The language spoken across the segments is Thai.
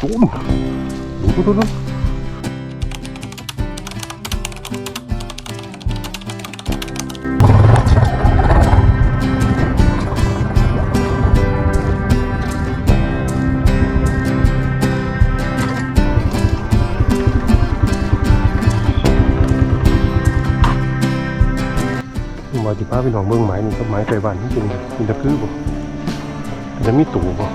ตูนดูดูดูดูมาจิพาพี่น้องเบิ่งไม้นี่ก็ไม้ไก่บ้านที่เป็นเป็นตะคือบ่จะมีตู่บ่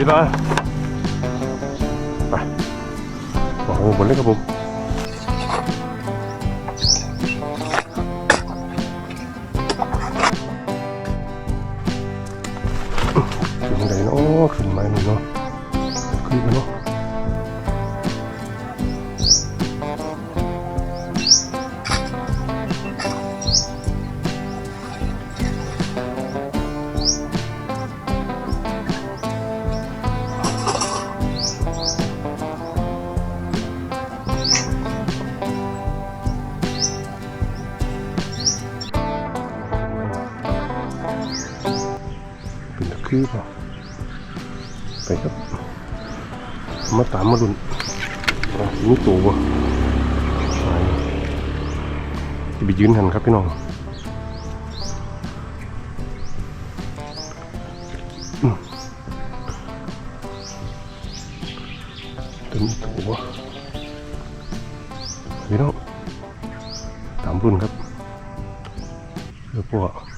มาเสียเวลาไปบอลงบนเลยครับผม มาตามมาดุนอะมีตัวบ่ไปจะไปยืนหันครับพี่น้องตัวมีตัวบ่พี่น้องตามรุ่นครับเพื่อพวก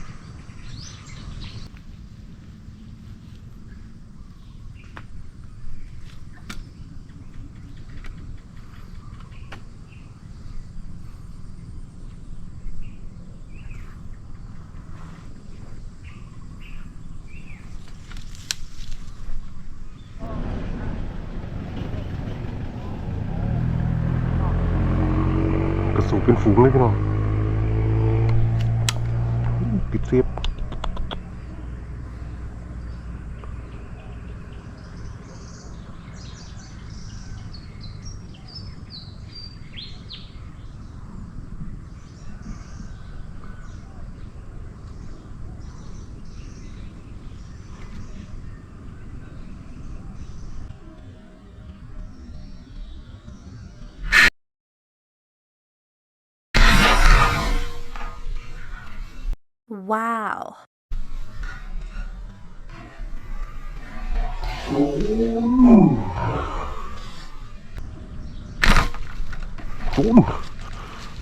สูงเป็นฝูงเลยพี่น้องปิดเซฟ ว้าวตูน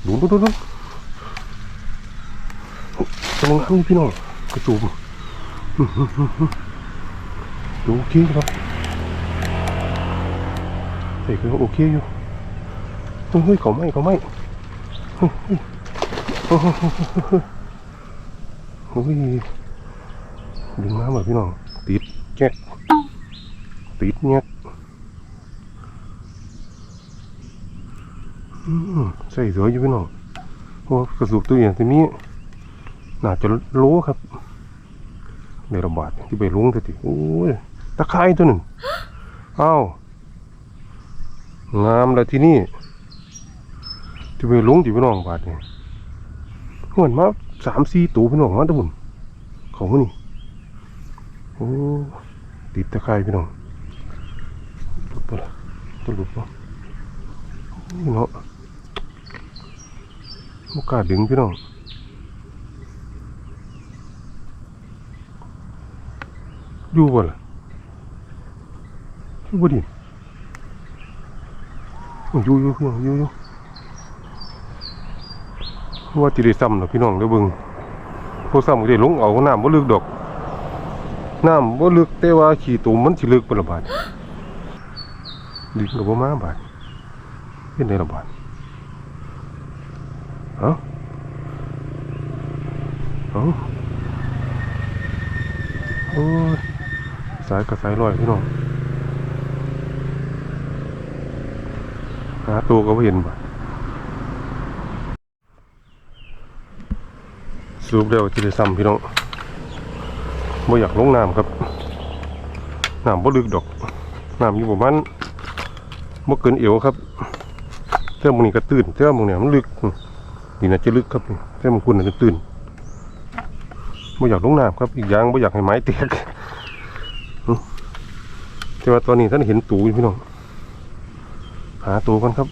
ดูดูดูดูกำลังให้พี่น้องกระสูบดูโอเคครับเฮ้ยคือโอเคอยู่เฮ้ยเฮ้ยเขาไม่เขาไม่เฮ้ย เฮ้ยเฮ้ยเฮ้ยดึงมาแบบพี่น้อง ติดแก๊กติดแงกอืมใส่สวยอยู่พี่น้องเพราะว่ากระสุกตัวอย่างที่นี้น่าจะโลครับในระบาดที่ไปลุงทีโอ้ยตะไคร้ตัวหนึ่งอ้าวงามแล้วที่นี่ที่ไปลุงที่พี่น้องบาดเนี่ยเหมือนมา สามสี่ตัวพี่น้องมาตะบุญเขาหนี่โอ้ติดตะไคร้พี่น้องหลุดปะล่ะตัวหลุดปะนี่เนาะมุกล้าดึงพี่น้องอยู่บ่ล่ะอยู่บ่ดิอยู่อยู่พี่น้องอยู่อยู่ ว่าจิได้ซ้ำเนาะพี่น้องเด้อเบิ่งพวกซ้ำก็ได้ลงเอาน้ำบ่ลึกดอกน้ำบ่ลึกแต่ว่าขี้ตุ่มมันสิลึกปานละบาดดึงก็บ่มาบาดเป็นไดละบาดเอ้าเอ้าโอ้ยสายกับสายลอยพี่น้องหาตัวก็ไม่เห็นบ่ สรุปเดียวที่ได้ซ้ำพี่น้องบ่อยากลงน้ำครับน้ำบ่ลึกดอกน้ำอยู่ประมาณบ่เกินเอวครับเท่ามึงนี่ก็ตื่นเท่ามึงเนี่ยมันลึกนี่น่าจะลึกครับนี่แต่บางคนน่าจะตื่นบ่อยากลงน้ำครับอีกอย่างบ่อยากให้ไม้แตกอืมแต่ว่าตอนนี้ท่านเห็นตูอยู่พี่น้องหาตูกันครับ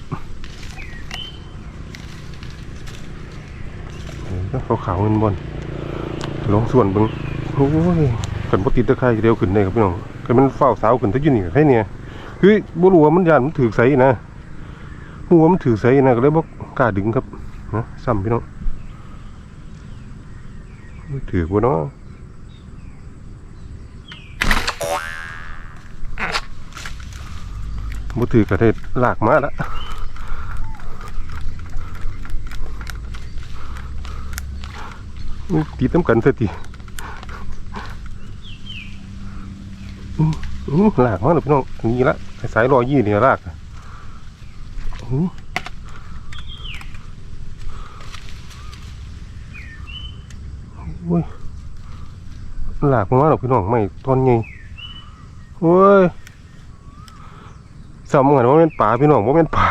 เขาขาวๆเงินบอลองส่วนเบิ่งโอ้ยกันบ่ติดตะไคร้เดียวขึ้นได้ครับพี่น้องกันมันเฝ้าสาวขึ้นแตะยู่นี่ก็แค่เนี่ยคือบ่รู้ว่ามันยานมันถือใสนะรู้ว่ามันถือใสนะก็เลยบ่กล้าดึงครับนะซ้ำพี่น้องถือบ่เนาะบ่ถือกระเทศลากมาและ ตีต้ำกันสติอื้ออื้อลากมาแล้วพี่น้องนี่ละสายรอยี่นี่ลากอะโอ้ยหลากมาแล้วพี่น้องไม่ตอนไงโอ้ยสำคัญว่าเป็นป่าพี่น้องว่าเป็นป่า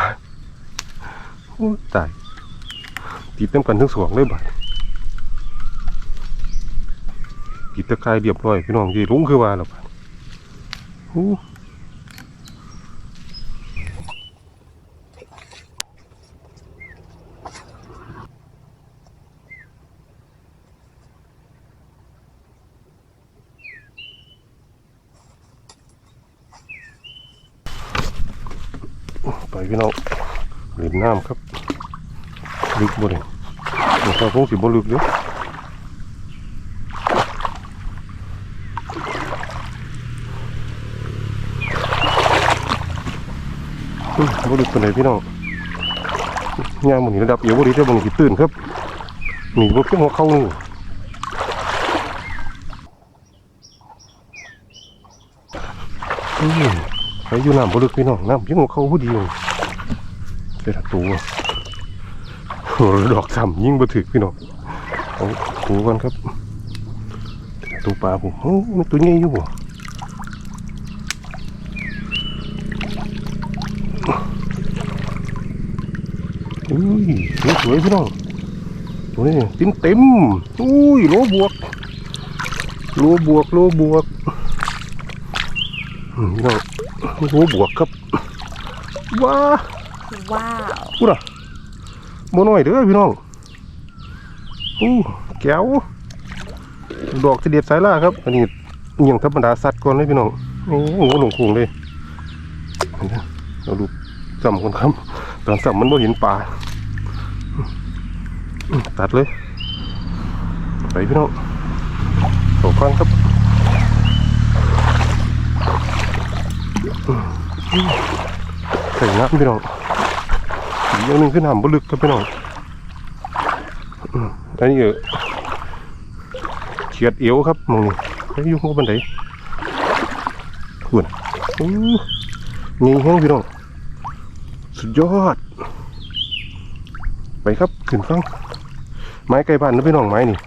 โอ้ยตายติดเต็มกันทั้งสองเลยบัด ติดตะไคร้เรียบร้อยพี่น้องยีลุงคือว่าแล้วโอ้ไปพี่น้องเล่นน้ำครับ ลึกบ่เลยเดี๋ยวเขาคงสิบ่ลึกเด้อ บ่ลึกปานใดพี่น้องย่ามันนี่ระดับเอวบ่ดีแต่บ่นี่ตื่นครับหนี่บ่เพียงหัวเข้านี่อืมไปอยู่น้ำบ่ลึกพี่น้องน้ำเพียงหัวเข้าพอดีเลยแต่ละตัวโอ้ดอกซ้ำยิ่งบ่ถึกพี่น้องเอาตูกันครับตัวปลาผมโอ้มันตัวใหญ่อยู่บ่ อุ้ยสวยๆพี่น้องตัวนี้เต็มเต็มๆอุ้ยโลบวกโลบวกโลบวกอืมพี่น้องโลบวกครับว้า Wow. พูดอะบ่น้อยเด้อพี่น้องอู้แก้วดอกเสด็จสายล่าครับ อันนี้อหย่างธรรมดาสัตว์ก่อนเลยพี่น้องโอ้โหหลงโคงเลยเห็นไหมเราดูสัมคนครับตอนสัมมันบ่เห็นปลาอืม ตัดเลย ไปพี่น้องโตฟังครับใส่น้ำพี่น้องอีกอย่างหนึงขึ้นหำบลึกครับพี่น้องอันนี้เออเฉียดเอวครับมองนี่ไปอยู่หัวบันไดขวนโอ้นี่แห้งพี่น้อง สุดยอด ไปครับ ขึ้นฟัง ไม้ไกลบ้านนะพี่น้องไม้นี่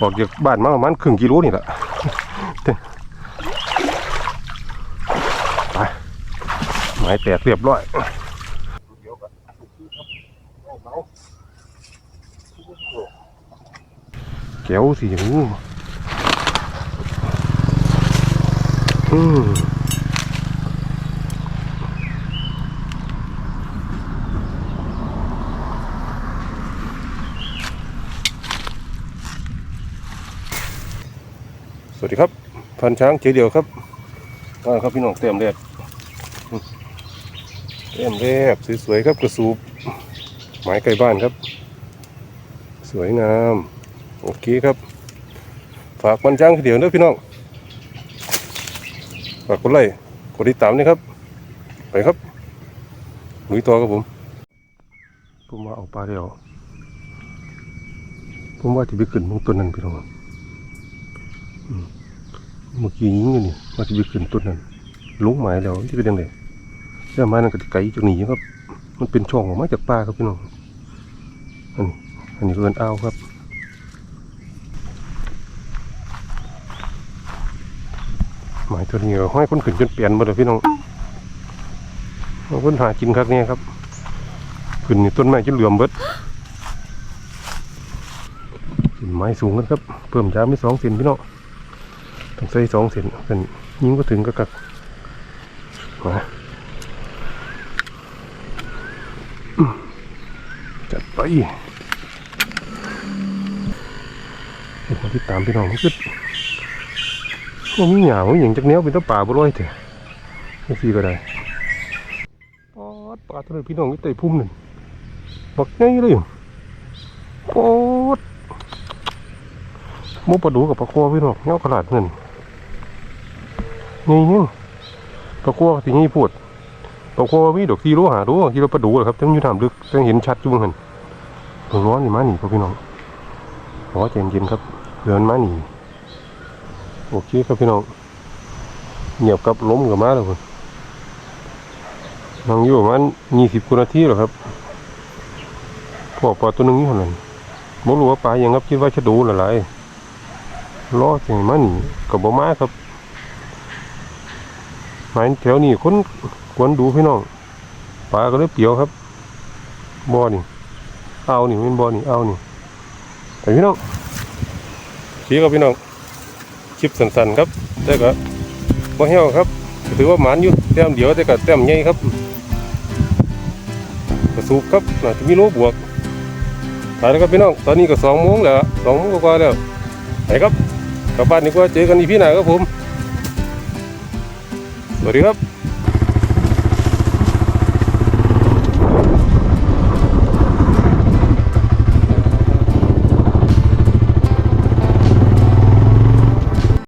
ออกจากบ้านมาประมาณครึ่งกิโลนี่แหละไปไม้แตกเรียบร้อยแก้วสิอย่างนี้อืม วัสดีครับพันช้างเจเดียวครับมาครับพี่น้องเต็มแรกอืมเต็มแรกสวยๆครับกระสูบไม้ไก่บ้านครับ สวยงามโอเคครับ ฝากมันจ้างทีเดียวด้อพี่น้องฝากกดไลค์กดติดตามนะครับ ไปครับลุยต่อครับผมผมว่าเอาปลาเดียวผมว่าจะไปขึ้นมุงต้นนั้นพี่น้องอืม เมื่อกี้ยิงอยู่นี่ว่าจะไปขึ้นต้นนั้นลงหมายแล้วที่เป็นยังไงแล้วไม้นั้นก็ไกลจากนี้ครับ มันเป็นช่องออกมาจากป่าครับพี่น้องอันนี้อันนี้ก็เป็นอ้าวครับหมายตัวนี้ห้อยคนขึ้นจนเปลี่ยนหมดเลยพี่น้องเอาคนหากินครับเนี่ยครับขึ้นนี่ต้นไม้จนเหลื่อมเบิดขึ้นไม้สูงกันครับ เพิ่มยากไม่สองเซนพี่น้อง ต้องใส่สองเซนเป็นยิงก็ถึงก็กักมาอืมจัดไปเดี๋ยวมาติดตามพี่น้องมันคือว่ามีหยาว่าอย่างจากแนวเป็นตัวป่าบ่ร้อยเถอะไม่ซีก็ได้ปอดปลาตัวนั้นพี่น้องวิเตยพุ่มหนึ่งบักไงเลยปอดหมูปลาดูกับปลาคัวพี่น้องเงาขนาดเงิน นี่นี่ปลาคัวที่นี่พูดปลาคัวมีดอกที่รู้หาดูที่เราปลาดูเหรอครับจังอยู่น้ำลึกจังเห็นชัดจุ้งหันร้อนนี่มาหนีพ่อพี่น้องขอใจเย็นครับเดินมาหนีโอเคครับพี่น้องเงียบกับล้มกับมาแล้วคนนั่งอยู่ประมาณยี่สิบกว่านาทีหรอครับพวกปลาตัวนึงนี่เท่านั้นไม่รู้ว่าปลายังครับคิดว่าจะดูหรือไรรอจังมานี่กับบ่มาครับายแถวนี้คนกวนดูพี่น้องปลาก็เลยเปียวครับบ่อนี่เอานี่เป็นบ่อนี่เอานี่ไปพี่น้องชี้ครับพี่น้องคลิปสั้นๆครับแต่ก็บ่เหี่ยวครับถือว่าหมานอยู่แต้มเดียวแต่ก็แต้มใหญ่ครับกระสูบครับน่าจะมีโลบวกไปแล้วครับพี่น้องตอนนี้ก็สองโมงแล้วสองโมงกว่าแล้วไปครับกลับบ้านดีกว่าเจอกันอีพี่หน้าครับผม สวัสดีครับ